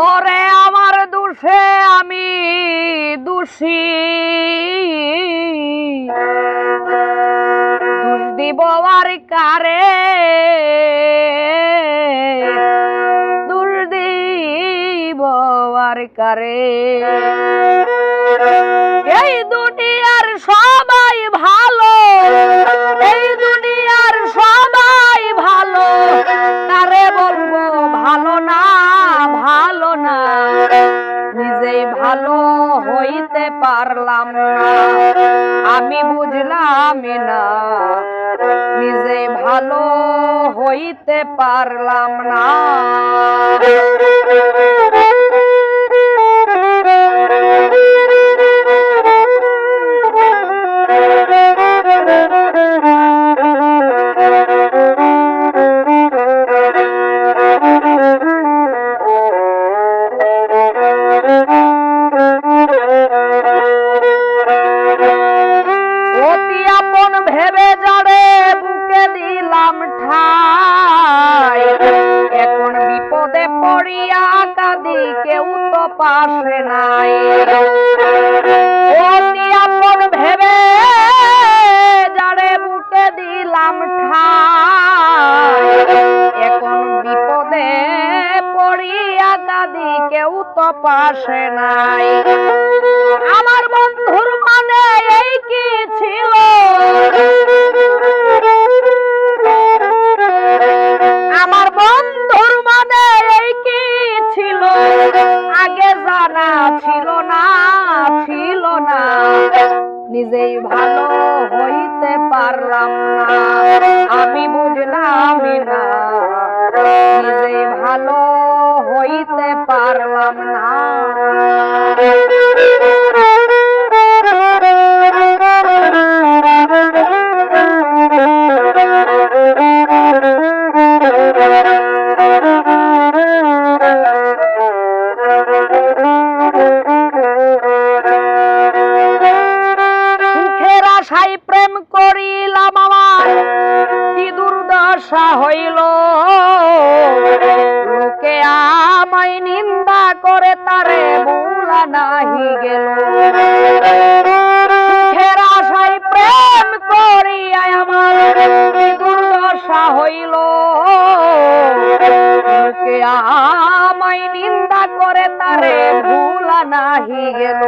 ওরে আমার দুষে আমি দোষী। দোষ দিব আর কারে? দোষ দিব আর কারে? এই দুনিয়ার সবাই ভালো ভালো হইতে পারলাম না। আমি বুঝলাম না নিজে ভালো হইতে পারলাম না। ভেবে জড়ে বুকে দিলাম ঠাই। এখন বিপদে পড়িয়া কাঁদি কেউ তো পাশে নাই। অতি আপন ভেবে বুকে দিলাম ঠাই। এখন বিপদে পড়িয়া কাঁদি কেউ তো পাশে নাই। আমার বন্ধুর না ছিল না। নিজেই ভালো হইতে আশায় প্রেম করিলাম আমার। কি দুর্দশা হইল। লোকে আমায় নিন্দা করে, তারে ভুলা নাহি গেল। সুখের আশায় প্রেম করিয়া আমার, কি দুর্দশা হইল। লোকে আমায় নিন্দা করে, তারে ভুলা নাহি গেল।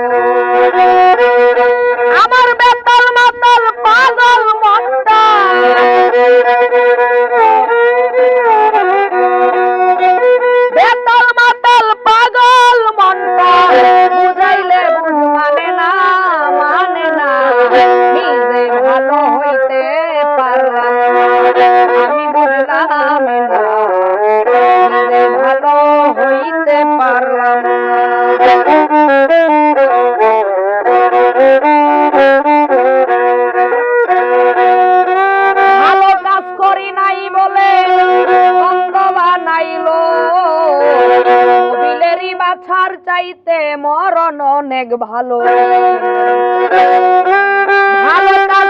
বাছার চাইতে মরণ অনেক ভালো। ভালো কাজ